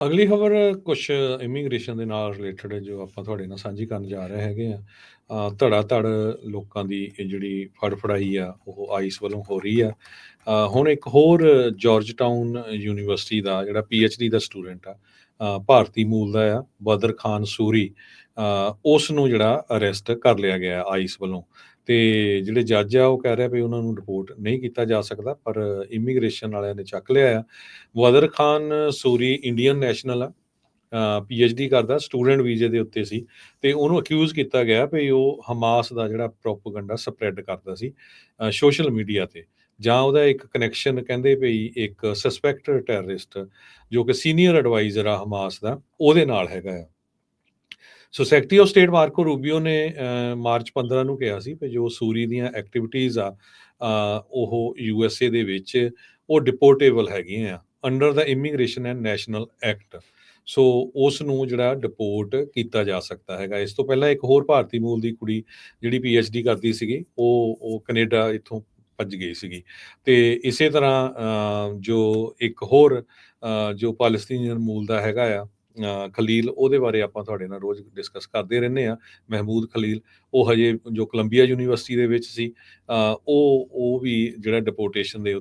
ਅਗਲੀ ਖਬਰ ਕੁਛ ਇਮੀਗ੍ਰੇਸ਼ਨ ਦੇ ਨਾਲ ਰਿਲੇਟਡ ਹੈ ਜੋ ਆਪਾਂ ਤੁਹਾਡੇ ਨਾਲ ਸਾਂਝੀ ਕਰਨ ਜਾ ਰਹੇ ਹੈਗੇ ਆ ਅ, ਧੜਾ ਧੜ ਲੋਕਾਂ ਦੀ ਇਹ ਜਿਹੜੀ ਫੜਫੜਾਈ ਆ ਉਹ ਆਈਸ ਵੱਲੋਂ ਹੋ ਰਹੀ ਆ। ਹੁਣ ਇੱਕ ਹੋਰ ਜਾਰਜ ਟਾਊਨ ਯੂਨੀਵਰਸਿਟੀ ਦਾ ਜਿਹੜਾ ਡੀ ਦਾ ਸਟੂਡੈਂਟ ਆ ਭਾਰਤੀ ਮੂਲ ਦਾ ਆ ਬਦਰ ਖਾਨ ਸੂਰੀ ਅ, ਉਸ ਨੂੰ ਜਿਹੜਾ ਅਰੈਸਟ ਕਰ ਲਿਆ ਗਿਆ ਆਈਸ ਵੱਲੋਂ। ਤੇ ਜਿਹੜੇ ਜੱਜ ਆ, ਉਹ ਕਹਿ ਰਿਹਾ ਵੀ ਉਹਨਾਂ ਨੂੰ ਰਿਪੋਰਟ ਨਹੀਂ ਕੀਤਾ ਜਾ ਸਕਦਾ, ਪਰ ਇਮੀਗ੍ਰੇਸ਼ਨ ਵਾਲਿਆਂ ਨੇ ਚੱਕ ਲਿਆ ਆ। ਵਦਰ ਖਾਨ ਸੂਰੀ ਇੰਡੀਅਨ ਨੈਸ਼ਨਲ ਆ ਡੀ ਕਰਦਾ ਸਟੂਡੈਂਟ ਵੀਜ਼ੇ ਦੇ ਉੱਤੇ ਸੀ ਤੇ ਉਹਨੂੰ ਅਕਿਊਜ਼ ਕੀਤਾ ਗਿਆ ਵੀ ਉਹ ਹਮਾਸ ਦਾ ਜਿਹੜਾ ਪ੍ਰੋਪਗੈਂਡਾ ਸਪਰੈਡ ਕਰਦਾ ਸੀ ਸੋਸ਼ਲ ਮੀਡੀਆ ਤੇ। ਜਾਂ ਉਹਦਾ ਇੱਕ ਕਨੈਕਸ਼ਨ ਕਹਿੰਦੇ ਵੀ ਇੱਕ ਸਸਪੈਕਟਡ ਟੈਰਰਿਸਟ ਜੋ ਕਿ ਸੀਨੀਅਰ ਐਡਵਾਈਜ਼ਰ ਆ ਹਮਾਸ ਦਾ, ਉਹਦੇ ਨਾਲ ਹੈਗਾ ਆ। So secretary of state Marco Rubio ਨੇ ਮਾਰਚ 15 ਨੂੰ ਕਿਹਾ ਸੀ ਕਿ ਜੋ ਸੂਰੀ ਦੀਆਂ ਐਕਟੀਵਿਟੀਜ਼ ਆ ਉਹ ਯੂ ਐਸ ਏ ਦੇ ਵਿੱਚ ਉਹ ਡਿਪੋਰਟੇਬਲ ਹੈਗੀਆਂ ਆ under the immigration and national act so ਉਸ ਨੂੰ ਜਿਹੜਾ ਡਿਪੋਰਟ ਕੀਤਾ ਜਾ ਸਕਦਾ ਹੈਗਾ। ਇਸ ਤੋਂ ਪਹਿਲਾਂ ਇੱਕ ਹੋਰ ਭਾਰਤੀ ਮੂਲ ਦੀ ਕੁੜੀ ਜਿਹੜੀ ਪੀ ਐਚ ਡੀ ਕਰਦੀ ਸੀਗੀ, ਉਹ ਉਹ ਕੈਨੇਡਾ ਇੱਥੋਂ ਭੱਜ ਗਈ ਸੀਗੀ। ਤੇ ਇਸੇ ਤਰ੍ਹਾਂ ਜੋ ਇੱਕ ਹੋਰ ਜੋ ਪਾਲਸਤੀਨੀਅਨ ਮੂਲ ਦਾ ਹੈਗਾ ਆ ਖਲੀਲ ਉਹਦੇ ਬਾਰੇ ਆਪਾਂ ਤੁਹਾਡੇ ਨਾਲ ਰੋਜ਼ ਡਿਸਕਸ ਕਰਦੇ ਰਹਿੰਦੇ ਆ ਮਹਿਮੂਦ ਖਲੀਲ ਉਹ ਹਜੇ ਜੋ ਕੋਲੰਬੀਆ ਯੂਨੀਵਰਸਿਟੀ ਦੇ ਵਿੱਚ ਸੀ ਉਹ ਉਹ ਵੀ ਜਿਹੜਾ ਡਿਪੋਰਟੇਸ਼ਨ ਦੇ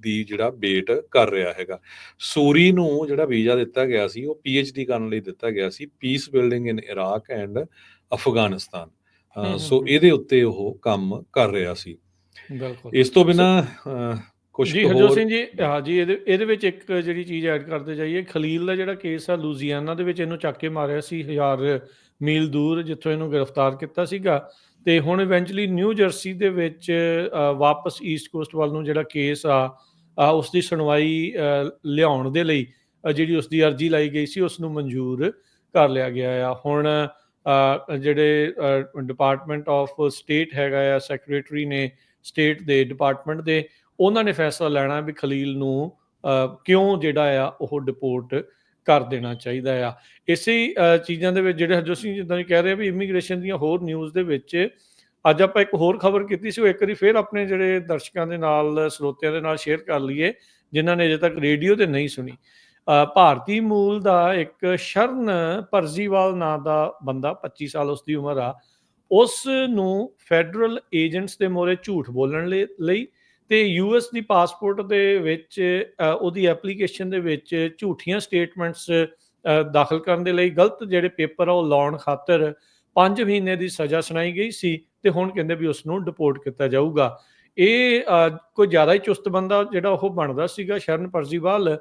ਦੀ ਜਿਹੜਾ ਵੇਟ ਕਰ ਰਿਹਾ ਹੈਗਾ। ਸੂਰੀ ਨੂੰ ਜਿਹੜਾ ਵੀਜ਼ਾ ਦਿੱਤਾ ਗਿਆ ਸੀ ਉਹ ਡੀ ਕਰਨ ਲਈ ਦਿੱਤਾ ਗਿਆ ਸੀ peace building in Iraq and Afghanistan so. ਇਹਦੇ ਉੱਤੇ ਉਹ ਕੰਮ ਕਰ ਰਿਹਾ ਸੀ। ਬਿਲਕੁਲ। ਇਸ ਤੋਂ ਬਿਨਾ ਕੁਝ ਜੀ ਹਰਜੋਤ ਸਿੰਘ ਜੀ ਹਾਂ ਜੀ ਇਹਦੇ ਇਹਦੇ ਵਿੱਚ ਇੱਕ ਜਿਹੜੀ ਚੀਜ਼ ਐਡ ਕਰਦੇ ਜਾਈਏ ਖਲੀਲ ਦਾ ਜਿਹੜਾ ਕੇਸ ਆ ਲੂਜ਼ੀਆਨਾ ਦੇ ਵਿੱਚ ਇਹਨੂੰ ਚੱਕ ਕੇ ਮਾਰਿਆ ਸੀ ਹਜ਼ਾਰ ਮੀਲ ਦੂਰ ਜਿੱਥੋਂ ਇਹਨੂੰ ਗ੍ਰਿਫਤਾਰ ਕੀਤਾ ਸੀਗਾ। ਤੇ ਹੁਣ ਇਵੈਂਚੁਅਲੀ ਨਿਊ ਜਰਸੀ ਦੇ ਵਿੱਚ ਵਾਪਸ ਈਸਟ ਕੋਸਟ ਵੱਲ ਨੂੰ ਜਿਹੜਾ ਕੇਸ ਆ ਆ ਉਸ ਦੀ ਸੁਣਵਾਈ ਲਿਆਉਣ ਦੇ ਲਈ ਜਿਹੜੀ ਉਸ ਦੀ ਅਰਜ਼ੀ ਲਾਈ ਗਈ ਸੀ ਉਸ ਨੂੰ ਮਨਜ਼ੂਰ ਕਰ ਲਿਆ ਗਿਆ ਆ। ਹੁਣ ਜਿਹੜੇ ਡਿਪਾਰਟਮੈਂਟ ਆਫ ਸਟੇਟ ਹੈਗਾ ਆ ਸੈਕਟਰੀ ਨੇ ਸਟੇਟ ਦੇ ਡਿਪਾਰਟਮੈਂਟ ਦੇ ਉਹਨਾਂ ਨੇ ਫੈਸਲਾ ਲੈਣਾ ਵੀ ਖਲੀਲ ਨੂੰ ਕਿਉਂ ਜਿਹੜਾ ਆ ਉਹ ਡਿਪੋਰਟ ਕਰ ਦੇਣਾ ਚਾਹੀਦਾ ਆ। ਇਸੇ ਚੀਜ਼ਾਂ ਦੇ ਵਿੱਚ ਜਿਹੜੇ ਹਰਜੋਤ ਸਿੰਘ ਜਿੱਦਾਂ ਕਹਿ ਰਹੇ ਵੀ ਇਮੀਗ੍ਰੇਸ਼ਨ ਦੀਆਂ ਹੋਰ ਨਿਊਜ਼ ਦੇ ਵਿੱਚ ਅੱਜ ਆਪਾਂ ਇੱਕ ਹੋਰ ਖਬਰ ਕੀਤੀ ਸੀ, ਉਹ ਇੱਕ ਵਾਰੀ ਫੇਰ ਆਪਣੇ ਜਿਹੜੇ ਦਰਸ਼ਕਾਂ ਦੇ ਨਾਲ, ਸਰੋਤਿਆਂ ਦੇ ਨਾਲ ਸ਼ੇਅਰ ਕਰ ਲਈਏ, ਜਿਨ੍ਹਾਂ ਨੇ ਅਜੇ ਤੱਕ ਰੇਡੀਓ ਤੇ ਨਹੀਂ ਸੁਣੀ। ਭਾਰਤੀ ਮੂਲ ਦਾ ਇੱਕ ਸ਼ਰਨ ਪਰਜੀਵਾਲ ਨਾਂ ਦਾ ਬੰਦਾ 25 ਸਾਲ ਉਸ ਦੀ ਉਮਰ ਆ, ਉਸ ਨੂੰ ਫੈਡਰਲ ਏਜੰਟਸ ਦੇ ਮੋਰੇ ਝੂਠ ਬੋਲਣ ਲਈ- ਲਈ ਤੇ ਯੂਐਸ ਦੀ ਪਾਸਪੋਰਟ ਦੇ ਵਿੱਚ ਉਹਦੀ ਐਪਲੀਕੇਸ਼ਨ ਦੇ ਵਿੱਚ ਝੂਠੀਆਂ ਸਟੇਟਮੈਂਟਸ ਦਾਖਲ ਕਰਨ ਦੇ ਲਈ ਗਲਤ ਜਿਹੜੇ ਪੇਪਰ ਆ ਉਹ ਲਾਉਣ ਖਾਤਰ 5 ਮਹੀਨੇ ਦੀ ਸਜ਼ਾ ਸੁਣਾਈ ਗਈ ਸੀ ਤੇ ਹੁਣ ਕਹਿੰਦੇ ਵੀ ਉਸ ਨੂੰ ਡਿਪੋਰਟ ਕੀਤਾ ਜਾਊਗਾ। ਇਹ ਕੋਈ ਜ਼ਿਆਦਾ ਹੀ ਚੁਸਤ ਬੰਦਾ ਜਿਹੜਾ ਉਹ ਬਣਦਾ ਸੀਗਾ ਸ਼ਰਨ ਪਰਜੀਵਾਲ।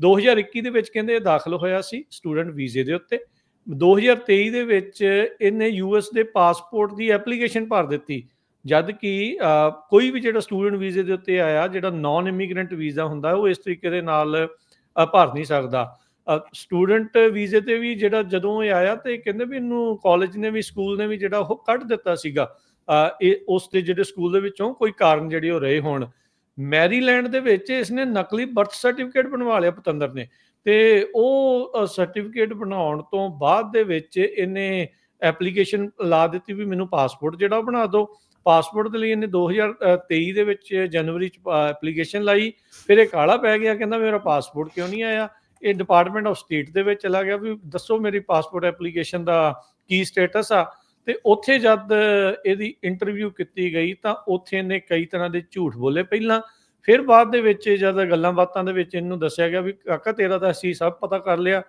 2021 ਦੇ ਵਿੱਚ ਕਹਿੰਦੇ ਇਹ ਦਾਖਲ ਹੋਇਆ ਸੀ ਸਟੂਡੈਂਟ ਵੀਜ਼ੇ ਦੇ ਉੱਤੇ। 2023 ਦੇ ਵਿੱਚ ਇਹਨੇ ਯੂਐਸ ਦੇ ਪਾਸਪੋਰਟ ਦੀ ਐਪਲੀਕੇਸ਼ਨ ਭਰ ਦਿੱਤੀ। ਜਦ ਕਿ ਕੋਈ ਵੀ ਜਿਹੜਾ ਸਟੂਡੈਂਟ ਵੀਜ਼ੇ ਦੇ ਉੱਤੇ ਆਇਆ, ਜਿਹੜਾ ਨਾਨ ਇਮੀਗ੍ਰੈਂਟ ਵੀਜ਼ਾ ਹੁੰਦਾ, ਉਹ ਇਸ ਤਰੀਕੇ ਦੇ ਨਾਲ ਭਰ ਨਹੀਂ ਸਕਦਾ। ਸਟੂਡੈਂਟ ਵੀਜ਼ੇ ਤੇ ਵੀ ਜਿਹੜਾ ਜਦੋਂ ਇਹ ਆਇਆ ਤੇ ਕਹਿੰਦੇ ਵੀ ਇਹਨੂੰ ਕਾਲਜ ਨੇ ਵੀ ਸਕੂਲ ਨੇ ਵੀ ਜਿਹੜਾ ਉਹ ਕੱਢ ਦਿੱਤਾ ਸੀਗਾ। ਇਹ ਉਸ ਦੇ ਜਿਹੜੇ ਸਕੂਲ ਦੇ ਵਿੱਚੋਂ ਕੋਈ ਕਾਰਨ ਜਿਹੜੇ ਉਹ ਰਹੇ ਹੋਣ। ਮੈਰੀਲੈਂਡ ਦੇ ਵਿੱਚ ਇਸਨੇ ਨਕਲੀ ਬਰਥ ਸਰਟੀਫਿਕੇਟ ਬਣਵਾ ਲਿਆ ਪਤੰਦਰ ਨੇ। ਤੇ ਉਹ ਸਰਟੀਫਿਕੇਟ ਬਣਾਉਣ ਤੋਂ ਬਾਅਦ ਦੇ ਵਿੱਚ ਇਹਨੇ ਐਪਲੀਕੇਸ਼ਨ ਲਾ ਦਿੱਤੀ ਵੀ ਮੈਨੂੰ ਪਾਸਪੋਰਟ ਜਿਹੜਾ ਉਹ ਬਣਾ ਦਿਓ। ਪਾਸਪੋਰਟ ਦੇ ਲਈ ਇਹਨੇ 2023 ਦੇ ਵਿੱਚ ਜਨਵਰੀ ਚ ਐਪਲੀਕੇਸ਼ਨ ਲਾਈ, ਫਿਰ ਇਹ ਕਾਲਾ ਪੈ ਗਿਆ, ਕਹਿੰਦਾ ਮੇਰਾ ਪਾਸਪੋਰਟ ਕਿਉਂ ਨਹੀਂ ਆਇਆ? ਇਹ ਡਿਪਾਰਟਮੈਂਟ ਆਫ ਸਟੇਟ ਦੇ ਵਿੱਚ ਚਲਾ ਗਿਆ ਵੀ ਦੱਸੋ ਮੇਰੀ ਪਾਸਪੋਰਟ ਐਪਲੀਕੇਸ਼ਨ ਦਾ ਕੀ ਸਟੇਟਸ ਆ? ਤੇ ਉੱਥੇ ਜਦ ਇਹਦੀ ਇੰਟਰਵਿਊ ਕੀਤੀ ਗਈ ਤਾਂ ਉੱਥੇ ਇਹਨੇ ਕਈ ਤਰ੍ਹਾਂ ਦੇ ਝੂਠ ਬੋਲੇ ਪਹਿਲਾਂ। ਫਿਰ ਬਾਅਦ ਦੇ ਵਿੱਚ ਜਦ ਗੱਲਾਂ ਬਾਤਾਂ ਦੇ ਵਿੱਚ ਇਹਨੂੰ ਦੱਸਿਆ ਗਿਆ ਵੀ ਕਾਕਾ ਤੇਰਾ ਤਾਂ ਅਸੀਂ ਸਭ ਪਤਾ ਕਰ ਲਿਆ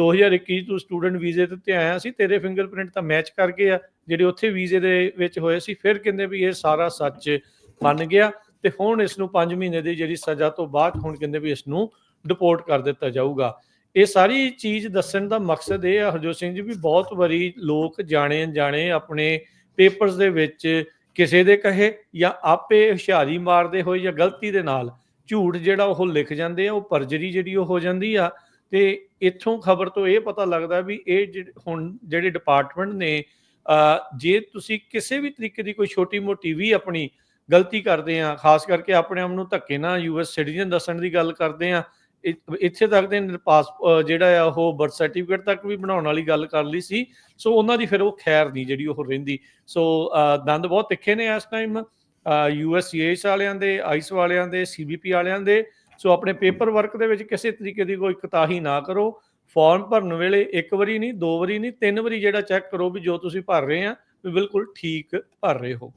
2021 ਤੂੰ ਸਟੂਡੈਂਟ ਵੀਜ਼ੇ ਤੇ ਆਇਆ ਸੀ, ਤੇਰੇ ਫਿੰਗਰਪ੍ਰਿੰਟ ਤਾਂ ਮੈਚ ਕਰ ਗਏ ਆ, ਜਿਹੜੇ ਉੱਥੇ ਵੀਜ਼ੇ ਦੇ ਵਿੱਚ ਹੋਏ ਸੀ, ਫਿਰ ਕਹਿੰਦੇ ਵੀ ਇਹ ਸਾਰਾ ਸੱਚ ਮੰਨ ਗਿਆ ਤੇ ਹੁਣ ਇਸ ਨੂੰ 5 ਮਹੀਨੇ ਦੀ ਜਿਹੜੀ ਸਜ਼ਾ ਤੋਂ ਬਾਅਦ ਹੁਣ ਕਹਿੰਦੇ ਵੀ ਇਸ ਨੂੰ ਡਿਪੋਰਟ ਕਰ ਦਿੱਤਾ ਜਾਊਗਾ। ਇਹ ਸਾਰੀ ਚੀਜ਼ ਦੱਸਣ ਦਾ ਮਕਸਦ ਇਹ ਆ ਹਰਜੋਤ ਸਿੰਘ ਜੀ ਵੀ ਬਹੁਤ ਵਾਰੀ ਲੋਕ ਜਾਣੇ ਅਣਜਾਣੇ ਆਪਣੇ ਪੇਪਰਸ ਦੇ ਵਿੱਚ ਕਿਸੇ ਦੇ ਕਹੇ ਜਾਂ ਆਪੇ ਹੁਸ਼ਿਆਰੀ ਮਾਰਦੇ ਹੋਏ ਜਾਂ ਗਲਤੀ ਦੇ ਨਾਲ ਝੂਠ ਜਿਹੜਾ ਉਹ ਲਿਖ ਜਾਂਦੇ ਆ, ਉਹ ਪਰਜਰੀ ਜਿਹੜੀ ਉਹ ਹੋ ਜਾਂਦੀ ਆ, ਤੇ ਇੱਥੋਂ ਖਬਰ ਤੋਂ ਇਹ ਪਤਾ ਲੱਗਦਾ ਵੀ ਇਹ ਜਿਹੜੇ ਹੁਣ ਜਿਹੜੇ ਡਿਪਾਰਟਮੈਂਟ ਨੇ ਜੇ ਤੁਸੀਂ ਕਿਸੇ ਵੀ ਤਰੀਕੇ ਦੀ ਕੋਈ ਛੋਟੀ ਮੋਟੀ ਵੀ ਆਪਣੀ ਗਲਤੀ ਕਰਦੇ ਆ, ਖਾਸ ਕਰਕੇ ਆਪਣੇ ਆਪ ਨੂੰ ਧੱਕੇ ਨਾਲ ਯੂਐਸ ਸਿਟੀਜ਼ਨ ਦੱਸਣ ਦੀ ਗੱਲ ਕਰਦੇ ਆ ਇ- ਇੱਥੇ ਤੱਕ ਦੇ ਪਾਸ ਅ, ਜਿਹੜਾ ਆ ਉਹ ਬਰਥ ਸਰਟੀਫਿਕੇਟ ਤੱਕ ਵੀ ਬਣਾਉਣ ਵਾਲੀ ਗੱਲ ਕਰ ਲਈ ਸੀ। ਸੋ ਉਹਨਾਂ ਦੀ ਫਿਰ ਉਹ ਖੈਰ ਨਹੀਂ ਜਿਹੜੀ ਉਹ ਰਹਿੰਦੀ। ਸੋ ਅ, ਦੰਦ ਬਹੁਤ ਤਿੱਖੇ ਨੇ ਇਸ ਟਾਈਮ ਯੂਐਸਸੀਐਸ ਵਾਲਿਆਂ ਦੇ ਆਈਸ ਵਾਲਿਆਂ ਦੇ ਸੀਬੀਪੀ ਵਾਲਿਆਂ ਦੇ। ਸੋ ਆਪਣੇ ਪੇਪਰ ਵਰਕ ਦੇ ਵਿੱਚ ਕਿਸੇ ਤਰੀਕੇ ਦੀ ਕੋਈ ਕੋਤਾਹੀ ਨਾ ਕਰੋ। ਫਾਰਮ ਭਰਨ ਵੇਲੇ ਇੱਕ ਵਾਰੀ ਨਹੀਂ ਦੋ ਵਾਰੀ ਨਹੀਂ ਤਿੰਨ ਵਾਰੀ ਜਿਹੜਾ ਚੈੱਕ ਕਰੋ ਵੀ ਜੋ ਤੁਸੀਂ ਭਰ ਰਹੇ ਆ ਵੀ ਬਿਲਕੁਲ ਠੀਕ ਭਰ ਰਹੇ ਹੋ